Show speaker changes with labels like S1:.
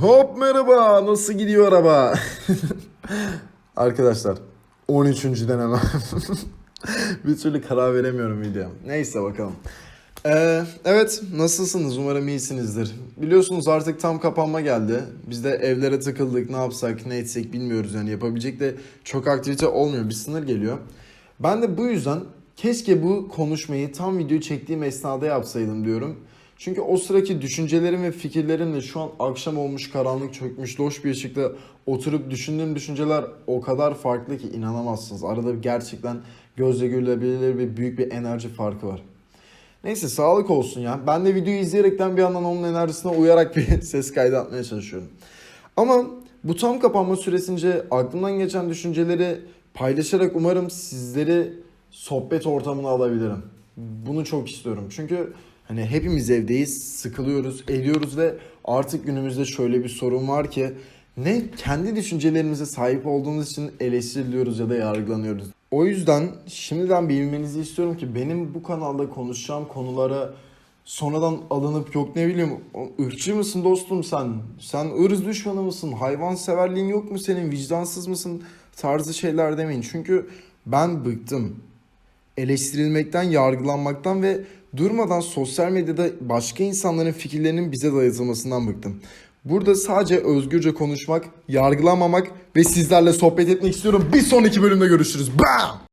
S1: Hop merhaba nasıl gidiyor araba? Arkadaşlar 13. deneme. bir türlü karar veremiyorum video. Neyse bakalım. Ee, evet nasılsınız umarım iyisinizdir. Biliyorsunuz artık tam kapanma geldi. Biz de evlere tıkıldık ne yapsak ne etsek bilmiyoruz yani yapabilecek de çok aktivite olmuyor bir sınır geliyor. Ben de bu yüzden keşke bu konuşmayı tam video çektiğim esnada yapsaydım diyorum. Çünkü o sıraki düşüncelerim ve fikirlerimle şu an akşam olmuş, karanlık çökmüş, loş bir ışıkta oturup düşündüğüm düşünceler o kadar farklı ki inanamazsınız. Arada gerçekten gözle görülebilir bir büyük bir enerji farkı var. Neyse sağlık olsun ya. Ben de videoyu izleyerekten bir yandan onun enerjisine uyarak bir ses kaydı atmaya çalışıyorum. Ama bu tam kapanma süresince aklımdan geçen düşünceleri paylaşarak umarım sizleri sohbet ortamına alabilirim. Bunu çok istiyorum. Çünkü hani hepimiz evdeyiz, sıkılıyoruz, ediyoruz ve artık günümüzde şöyle bir sorun var ki ne kendi düşüncelerimize sahip olduğumuz için eleştiriliyoruz ya da yargılanıyoruz. O yüzden şimdiden bilmenizi istiyorum ki benim bu kanalda konuşacağım konulara sonradan alınıp yok ne bileyim ırkçı mısın dostum sen? Sen ırz düşmanı mısın? Hayvan severliğin yok mu senin? Vicdansız mısın? Tarzı şeyler demeyin. Çünkü ben bıktım. Eleştirilmekten, yargılanmaktan ve durmadan sosyal medyada başka insanların fikirlerinin bize dayatılmasından bıktım. Burada sadece özgürce konuşmak, yargılamamak ve sizlerle sohbet etmek istiyorum. Bir sonraki bölümde görüşürüz. Bam!